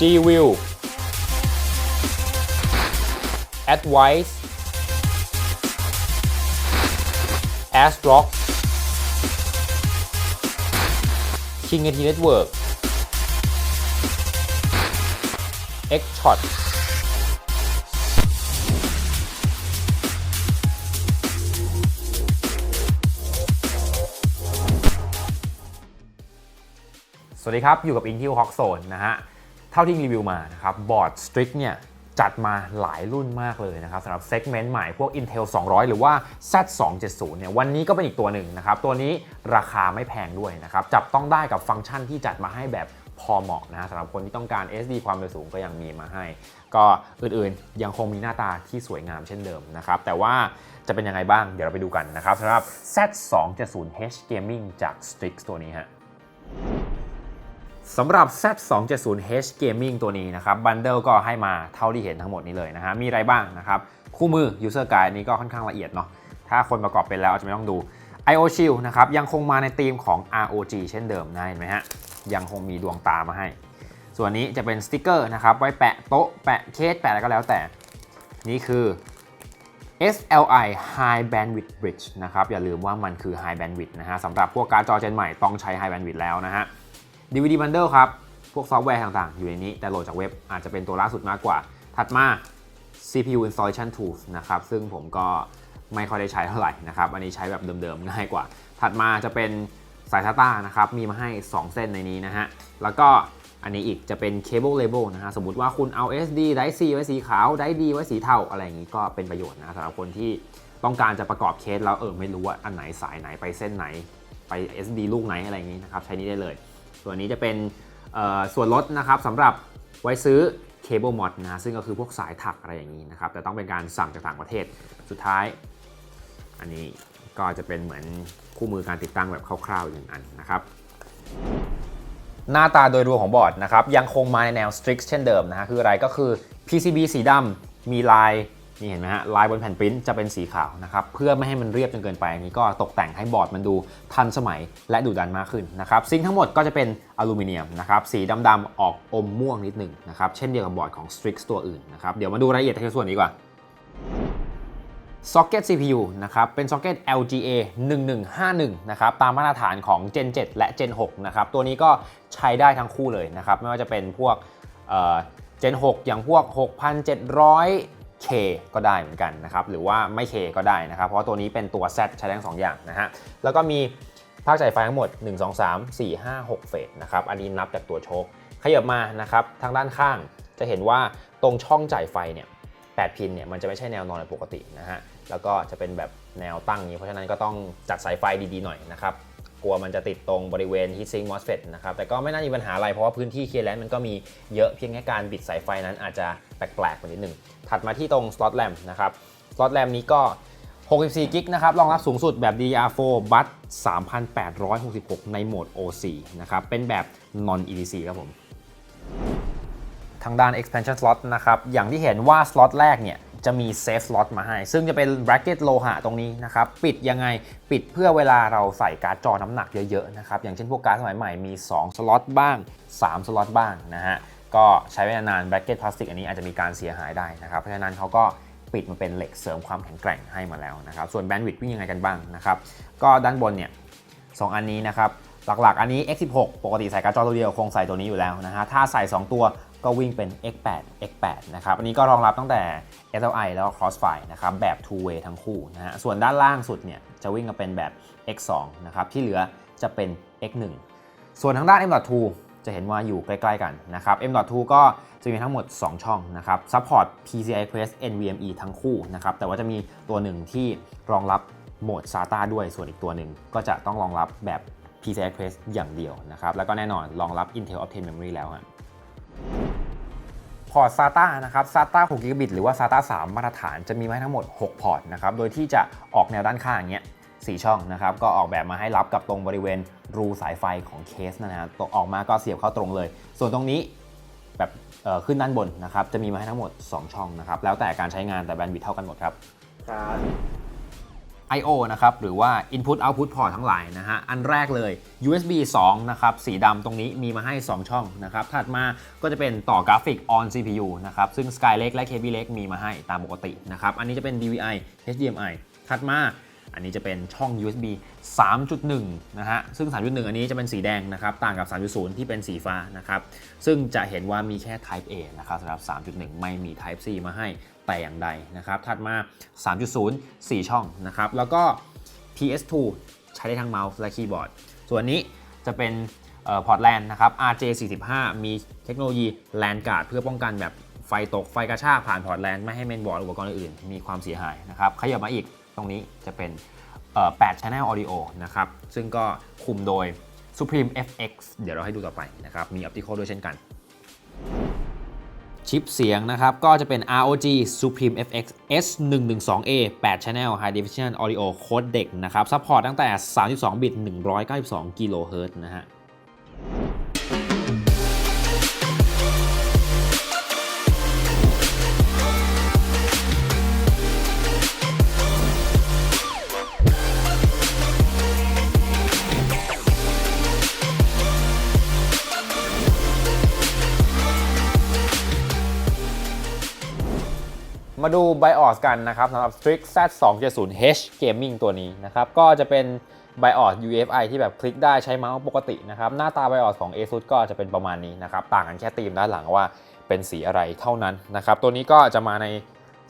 G-View Advice ASRock King AT Network X-Shot สวัสดีครับ อยู่กับ Intel Hawk Zone นะฮะ เท่าที่รีวิวมานะครับบอร์ด Strix เนี่ยจัดมาหลายรุ่นมากเลยนะครับสำหรับเซกเมนต์ใหม่พวก Intel 200 หรือว่า Z270 เนี่ยวันนี้ก็เป็นอีกตัวหนึ่งนะครับ ตัวนี้ราคาไม่แพงด้วยนะครับ จับต้องได้กับฟังก์ชันที่จัดมาให้แบบพอเหมาะนะฮะสำหรับคนที่ต้องการ SD ความเร็วสูงก็ยังมีมาให้ ก็อื่นๆ ยังคงมีหน้าตาที่สวยงามเช่นเดิมนะครับ แต่ว่าจะเป็นยังไงบ้างเดี๋ยวเราไปดูกันนะครับสำหรับ Z270H Gaming จาก Strix ตัวนี้ฮะ สำหรับ Z270H Gaming ตัวนี้นะครับบันเดิลก็ให้มาเท่าที่เห็นทั้งหมดนี้เลยนะฮะมีอะไรบ้างนะครับคู่มือ User Guide นี้ก็ค่อนข้างละเอียดเนาะถ้าคนประกอบเป็นแล้วอาจจะไม่ต้องดู I/O Shield นะครับยังคงมาในธีมของ ROG เช่นเดิมนะเห็นไหมฮะยังคงมีดวงตามาให้ ส่วนนี้จะเป็นสติกเกอร์นะครับไว้แปะโต๊ะแปะเคสแปะอะไรก็แล้วแต่ นี่คือ SLI High Bandwidth Bridge นะครับอย่าลืมว่ามันคือ High Bandwidth นะฮะสำหรับพวกการ์ดจอเจนใหม่ต้องใช้ High Bandwidth แล้วนะฮะ DVD Bundle ครับ พวกซอฟต์แวร์ต่างๆ อยู่ในนี้ แต่โหลดจากเว็บอาจจะเป็นตัวล่าสุดมากกว่า ถัดมา CPU Installation Tools นะครับ ซึ่งผมก็ไม่ค่อยได้ใช้เท่าไหร่นะครับ อันนี้ใช้แบบเดิมๆง่ายกว่า ถัดมาจะเป็นสาย SATA นะครับ มีมาให้ 2 เส้นในนี้นะฮะ แล้วก็อันนี้อีกจะเป็น Cable Label นะฮะ สมมติว่าคุณเอา SD ได C ไว้สีขาว ได D ไว้สีเทา อะไรอย่างนี้ก็เป็นประโยชน์นะสำหรับคนที่ต้องการจะประกอบเคสแล้วเออไม่รู้ว่าอันไหนสายไหนไปเส้นไหนไป SD ลูกไหนอะไรอย่างนี้นะครับ ใช้นี้ได้เลย ส่วนนี้จะเป็นส่วนลดนะครับสำหรับไว้ซื้อเคเบิลมอดนะซึ่งก็คือพวกสายถักอะไรอย่างนี้นะครับแต่ต้องเป็นการสั่งจากต่างประเทศสุดท้าย อันนี้ก็จะเป็นเหมือนคู่มือการติดตั้งแบบคร่าวๆอีกหนึ่งอันนะครับหน้าตาโดยรวมของบอร์ดนะครับยังคงมาในแนว Strix เช่นเดิมนะฮะคืออะไรก็คือ PCB สีดำมีลาย นี่เห็นไหมฮะลายบนแผ่นปริ้นจะเป็นสีขาวนะครับเพื่อไม่ให้มันเรียบจนเกินไปอันนี้ก็ตกแต่งให้บอร์ดมันดูทันสมัยและดุดันมากขึ้นนะครับซิงค์ทั้งหมดก็จะเป็นอลูมิเนียมนะครับสีดำๆออกอมม่วงนิดหนึ่งนะครับเช่นเดียวกับบอร์ดของ Strix ตัวอื่นนะครับเดี๋ยวมาดูรายละเอียดในส่วนนี้ดีกว่า Socket CPU นะครับ เป็น Socket LGA 1151 นะครับ ตามมาตรฐานของ Gen 7 และ Gen 6 นะครับ ตัวนี้ก็ใช้ได้ทั้งคู่เลยนะครับ ไม่ว่าจะเป็นพวกเอ่อ Gen 6อย่างพวก K ก็ได้เหมือนกันนะครับ หรือว่าไม่ K ก็ได้นะครับ เพราะว่าตัวนี้เป็นตัว Z ใช้ได้ทั้งสองอย่างนะฮะ แล้วก็มีภาคจ่ายไฟทั้งหมด 1 2 3 4 5 6 เฟสนะครับ อันนี้นับจากตัวโชคขยับมานะครับ ทางด้านข้างจะเห็นว่าตรงช่องจ่ายไฟเนี่ย8พินเนี่ยมันจะไม่ใช่แนวนอนแบบปกตินะฮะ แล้วก็จะเป็นแบบแนวตั้งนี้ เพราะฉะนั้นก็ต้องจัดสายไฟดีๆหน่อยนะครับ กลัวมันจะติดตรงบริเวณ heatsink MOSFET นะครับ แต่ก็ไม่น่ามีปัญหาอะไรเพรากิพื้นที่เคลียร์แลนมันก็มีเยอะเพียงแค่การบิดสายไฟนั้นอาจจะแปลกๆไปนิดหนึ่งถัดมาที่ตรง slot RAM นะครับ slot RAM นี้ก็ 64กิกนะครับ รองรับสูงสุดแบบ DDR4 บัส3,866 ในโหมด OC นะครับ เป็นแบบ non EDC ครับผม ทางด้าน expansion slot นะครับ อย่างที่เห็นว่า slot แรกเนี่ย จะมี safe slot มาให้ ซึ่งจะเป็น bracket โลหะตรงนี้นะครับ ปิดยังไงปิดเพื่อเวลาเราใส่การ์ดจอน้ำหนักเยอะๆนะครับ อย่างเช่นพวกการ์ดสมัยใหม่มี 2 สล็อตบ้าง 3 สล็อตบ้างนะฮะ ก็ใช้เวลานาน bracket พลาสติกอันนี้อาจจะมีการเสียหายได้นะครับ เพราะฉะนั้นเขาก็ปิดมาเป็นเหล็กเสริมความแข็งแกร่งให้มาแล้วนะครับ ส่วน bandwidth วิ่งยังไงกันบ้างนะครับ ก็ด้านบนเนี่ยสองอันนี้นะครับหลักๆ อันนี้ X16 ปกติใส่การ์ดจอตัวเดียวคงใส่ตัวนี้อยู่แล้วนะฮะ ถ้าใส่ 2 ตัว ก็วิ่งเป็น X8 X8 นะครับ อันนี้ก็รองรับตั้งแต่ SLI แล้วก็ Crossfire นะครับ แบบ two way ทั้งคู่นะฮะ ส่วนด้านล่างสุดเนี่ยจะวิ่งกันเป็นแบบ X2 นะครับ ที่เหลือจะเป็น X1 ส่วนทางด้าน M.2 จะเห็นว่าอยู่ใกล้ๆกันนะครับ M.2 ก็จะมีทั้งหมด 2 ช่องนะครับ support PCI Express NVMe ทั้งคู่นะครับ แต่ว่าจะมีตัวหนึ่งที่รองรับโหมด SATA ด้วย ส่วนอีกตัวหนึ่งก็จะต้องรองรับแบบ PCI Express อย่างเดียวนะครับ แล้วก็แน่นอนรองรับ Intel Optane Memory แล้วฮะ พอร์ต SATA นะครับ SATA 6 GB หรือว่า SATA 3 มาตรฐานจะมีมาให้ทั้งหมด 6 พอร์ตนะครับ โดยที่จะออกแนวด้านข้างอย่างเงี้ย4ช่องนะครับ ก็ออกแบบมาให้รับกับตรงบริเวณรูสายไฟของเคสนะฮะตกออกมาก็เสียบเข้าตรงเลย ส่วนตรงนี้แบบเอ่อขึ้นด้านบนนะครับ จะมีมาให้ทั้งหมด 2 ช่องนะครับ แล้วแต่การใช้งานแต่แบนด์วิดเท่ากันหมดครับ ครับ I/O นะครับหรือว่า Input Output Port ทั้งหลายนะฮะอันแรกเลย USB 2 นะครับ สีดำตรงนี้มีมาให้ 2 ช่องนะครับ ถัดมาก็จะเป็นต่อกราฟิก on CPU นะครับ ซึ่ง Skylake และ Kaby Lake มีมาให้ตามปกตินะครับ อันนี้จะเป็น DVI HDMI ถัดมาอันนี้จะเป็นช่อง USB 3.1 นะฮะ ซึ่ง 3.1 อันนี้จะเป็นสีแดงนะครับ ต่างกับ 3.0 ที่เป็นสีฟ้านะครับ ซึ่งจะเห็นว่ามีแค่ Type A นะครับสำหรับ 3.1 ไม่มี Type C มาให้ แต่อย่างใดนะครับ ถัดมา 3.0 4 ช่องนะครับ แล้วก็ PS2 ใช้ได้ทั้งเมาส์และคีย์บอร์ด ส่วนนี้จะเป็นพอร์ตแลนนะครับ RJ45 มีเทคโนโลยี LAN Guard เพื่อป้องกันแบบไฟตกไฟกระชากผ่านพอร์ตแลนไม่ให้เมนบอร์ดอุปกรณ์อื่นมีความเสียหายนะครับขยับมาอีกตรงนี้จะเป็น8 Channel Audio นะครับ ซึ่งก็คุมโดย Supreme FX เดี๋ยวเราให้ดูต่อไปนะครับ มี Optical ด้วยเช่นกัน ชิปเสียงนะครับ ก็จะเป็น ROG Supreme FX S112A 8 Channel High Definition Audio Codec นะครับซัพพอร์ตตั้งแต่ 32 บิต 192 กิโลเฮิรตซ์นะฮะ มาดู BIOS กันนะครับสำหรับ Strix Z270H Gaming ตัวนี้นะครับ ก็จะเป็น BIOS UEFI ที่แบบคลิกได้ใช้เมาส์ปกตินะครับ หน้าตา BIOS ของ ASUS ก็จะเป็นประมาณนี้นะครับ ต่างกันแค่ธีมด้านหลังว่าเป็นสีอะไรเท่านั้นนะครับ ตัวนี้ก็จะมาใน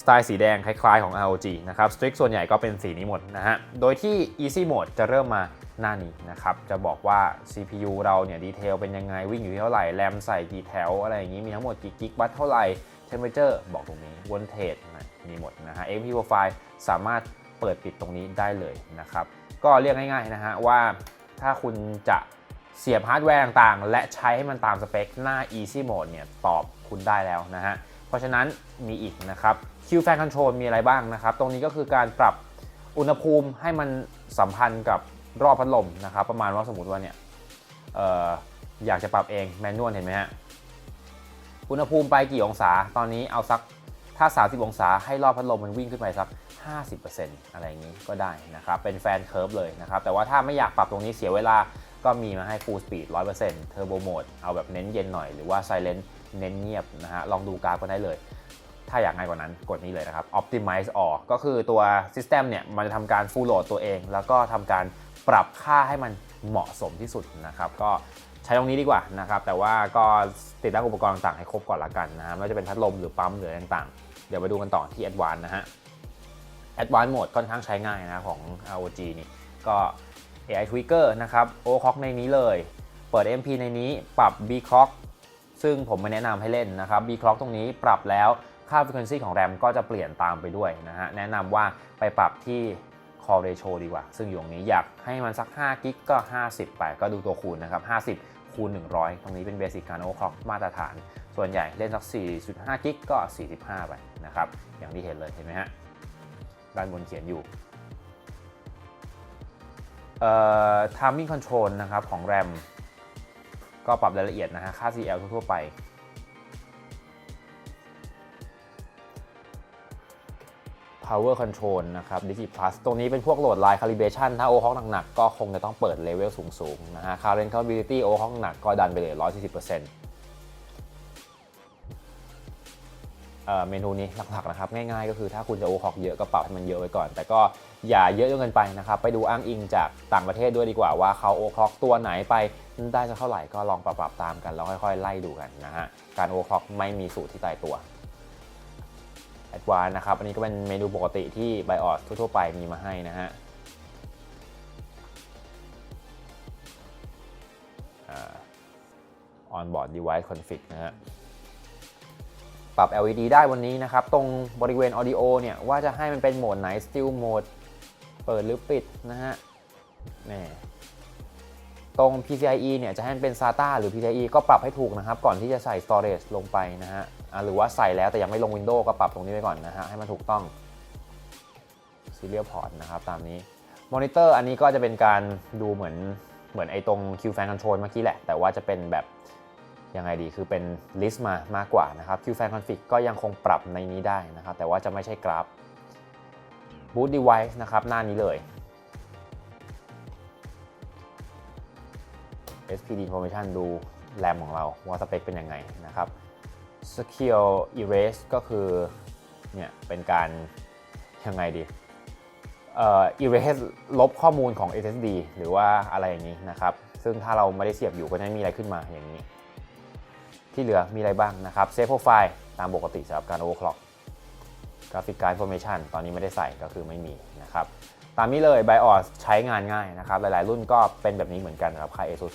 สไตล์สีแดงคล้ายๆของ ROG นะครับ Strix ส่วนใหญ่ก็เป็นสีนี้หมดนะฮะ โดยที่ Easy Mode จะเริ่มมาหน้านี้นะครับ จะบอกว่า CPU เราเนี่ยดีเทลเป็นยังไงวิ่งอยู่เท่าไหร่ แรมใส่กี่แถวอะไรอย่างนี้มีทั้งหมดกี่กิกบัตเท่าไหร่ temperature บอกตรงนี้ voltage นะมีหมดนะฮะ MP profile สามารถเปิดปิดตรงนี้ได้เลยนะครับ ก็เรียกง่ายๆนะฮะว่าถ้าคุณจะเสียบฮาร์ดแวร์ต่างๆ และใช้ให้มันตามสเปคหน้า easy mode เนี่ยตอบคุณได้แล้วนะฮะ เพราะฉะนั้นมีอีกนะครับ Q fan control มีอะไรบ้างนะครับ ตรงนี้ก็คือการปรับอุณหภูมิให้มันสัมพันธ์กับรอบพัดลมนะครับ ประมาณว่าสมมติว่าเนี่ยอออยากจะปรับเองแมนนวลเห็นไหมฮะ อุณหภูมิไปกี่องศา ตอนนี้เอาสักถ้า 30 องศาให้รอบพัดลมมันวิ่งขึ้นไปสัก 50%อะไรอย่างนี้ก็ได้นะครับ เป็นแฟนเคิร์ฟเลยนะครับ แต่ว่าถ้าไม่อยากปรับตรงนี้เสียเวลาก็มีมาให้ Full Speed 100% Turbo Mode เอาแบบเน้นเย็นหน่อยหรือว่า Silent เน้นเงียบนะฮะ ลองดูกราฟก็ได้เลย ถ้าอยากง่ายกว่านั้นกดนี้เลยนะครับ Optimize All ก็คือตัว System เนี่ย มันจะทำการ Full Load ตัวเอง แล้วก็ทำการปรับค่าให้มันเหมาะสมที่สุดนะครับ ก็ ช้ตรงนี้ดีกว่านะครับแต่ว่าก็ติดตั้งอุปกรณ์ต่างๆให้ครบก่อนละกันนะฮะไม่ว่าจะเป็นพัดลมหรือปั๊มหรืออะไรต่างๆ เดี๋ยวไปดูกันต่อที่ Advanced นะฮะ Advanced Mode ค่อนข้างใช้ง่ายนะของ ROG นี่ก็ AI Tweaker นะครับ Overclock ในนี้เลย เปิด MP ในนี้ปรับ B Clock ซึ่งผมไม่แนะนำให้เล่นนะครับ B Clock ตรงนี้ปรับแล้วค่า frequency ของ RAM ก็จะเปลี่ยนตามไปด้วยนะฮะแนะนำว่าไปปรับที่ Core Ratio ดีกว่า ซึ่งอยู่ตรงนี้อยากให้มันสัก5กิกก็ 50 ไปก็ดูตัวคูณนะครับ50 คูณ100 ตรงนี้เป็นเบสิกการโอคล็อกมาตรฐาน ส่วนใหญ่เล่นสัก 4.5 กิกก็ 45 ไปนะครับ อย่างที่เห็นเลยเห็นไหมฮะ ด้านบนเขียนอยู่เอ่อ timing control นะครับของ RAM ก็ปรับรายละเอียดนะฮะ ค่า CL ทั่วๆไป power control นะครับ Digi Plus ตรงนี้เป็นพวกโหลด line calibration ถ้า overclock หนักๆก็คงจะต้องเปิดเลเวลสูงๆนะฮะ current capability overclock หนักก็ดันไปเลย 140%เอ่อเมนูนี้หลักๆนะครับง่ายๆ ก็คือถ้าคุณจะ overclock เยอะก็ปรับให้มันเยอะไว้ก่อน แต่ก็อย่าเยอะจนเกินไปนะครับไปดูอ้างอิงจากต่างประเทศด้วยดีกว่าว่าเขา overclock ตัวไหนไปได้สักเท่าไหร่ก็ลองปรับๆตามกันแล้วค่อยๆ ไล่ดูกันนะฮะการ overclock ไม่มีสูตรที่ตายตัว แอดวานนะครับ อันนี้ก็เป็นเมนูปกติที่ BIOS ทั่วๆไปมีมาให้นะฮะออนบอร์ด device config นะฮะ ปรับ LED ได้วันนี้นะครับ ตรงบริเวณ audio เนี่ย ว่าจะให้มันเป็นโหมดไหน still mode เปิดหรือปิดนะฮะ นี่ ตรง PCIe เนี่ยจะให้มันเป็น SATA หรือ PCIe ก็ปรับให้ถูกนะครับ ก่อนที่จะใส่ storage ลงไปนะฮะหรือว่าใส่แล้วแต่ยังไม่ลง Windows ก็ปรับตรงนี้ไปก่อนนะฮะให้มันถูกต้อง Serial Port นะครับตามนี้มอนิเตอร์อันนี้ก็จะเป็นการดูเหมือนเหมือนไอ้ตรง Q Fan Control เมื่อกี้แหละ แต่ว่าจะเป็นแบบยังไงดีคือเป็น list มามากกว่านะครับ Q Fan Config ก็ยังคงปรับในนี้ได้นะครับ แต่ว่าจะไม่ใช่กราฟ boot device นะครับหน้านี้เลย SPD information ดูแรมของเราว่าสเปคเป็นยังไงนะครับ secure erase ก็คือเนี่ยเป็นการยังไงดีเอ่อ erase ลบข้อมูลของ SSD หรือว่าอะไรอย่างนี้นะครับ ซึ่งถ้าเราไม่ได้เสียบอยู่ก็จะไม่มีอะไรขึ้นมาอย่างนี้ ที่เหลือมีอะไรบ้างนะครับ save profile ตามปกติสำหรับการ overclock กราฟิกการ information ตอนนี้ไม่ได้ใส่ก็คือไม่มีนะครับ ตามนี้เลย BIOS ใช้งานง่ายนะครับ หลายๆ รุ่นก็เป็นแบบนี้เหมือนกันครับค่าย ASUS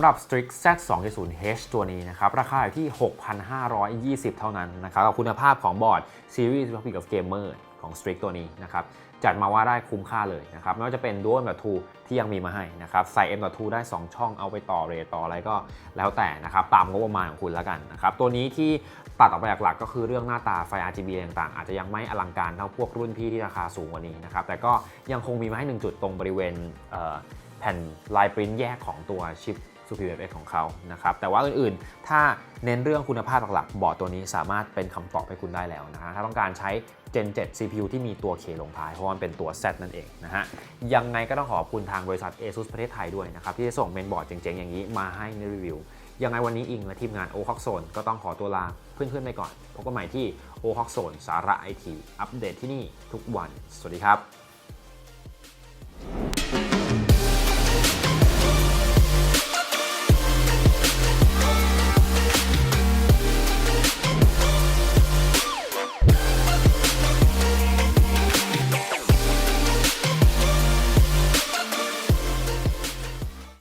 ำหรับ Strix Z 2 0 H ตัวนี้นะครับราคาอยู่ที่ 6,520 เท่านั้นนะครับกับคุณภาพของบอร์ด Series Republic of Gamer ของ Strix ตัวนี้นะครับจัดมาว่าได้คุ้มค่าเลยนะครับไม่ว่าจะเป็น Dual M.2 ที่ยังมีมาให้นะครับใส่ M.2 ได้ 2 ช่องเอาไปต่อเรต่ออะไรก็แล้วแต่นะครับตามงบประมาณของคุณแล้วกันนะครับตัวนี้ที่ตัดออกไปหลักๆก็คือเรื่องหน้าตาไฟ RGB ต่างๆ อาจจะยังไม่อลังการเท่าพวกรุ่นพี่ที่ราคาสูงกว่านี้นะครับแต่ก็ยังคงมีมาให้หนึ่งจุดตรงบริเวณแผ่นลายปริ้นแยกของตัวชิป Superior X ของเขานะครับแต่ว่าอื่นๆ ถ้าเน้นเรื่องคุณภาพหลักๆ บอร์ดตัวนี้สามารถเป็นคำตอบให้คุณได้แล้วนะฮะถ้าต้องการใช้ Gen 7 CPU ที่มีตัว K ลงท้าย เพราะมันเป็นตัว Z นั่นเองนะฮะยังไงก็ต้องขอบคุณทางบริษัท ASUS ประเทศไทยด้วยนะครับที่ได้ส่งเมนบอร์ดเจ๋งๆ อย่างนี้มาให้ในรีวิวยังไงวันนี้อิงและทีมงาน o c o x Zone ก็ต้องขอตัวลาเพื่อนๆไปก่อนพบกันใหม่ที่ o c o x Zone สาระไอทีอัปเดตที่นี่ทุกวัน สวัสดีครับ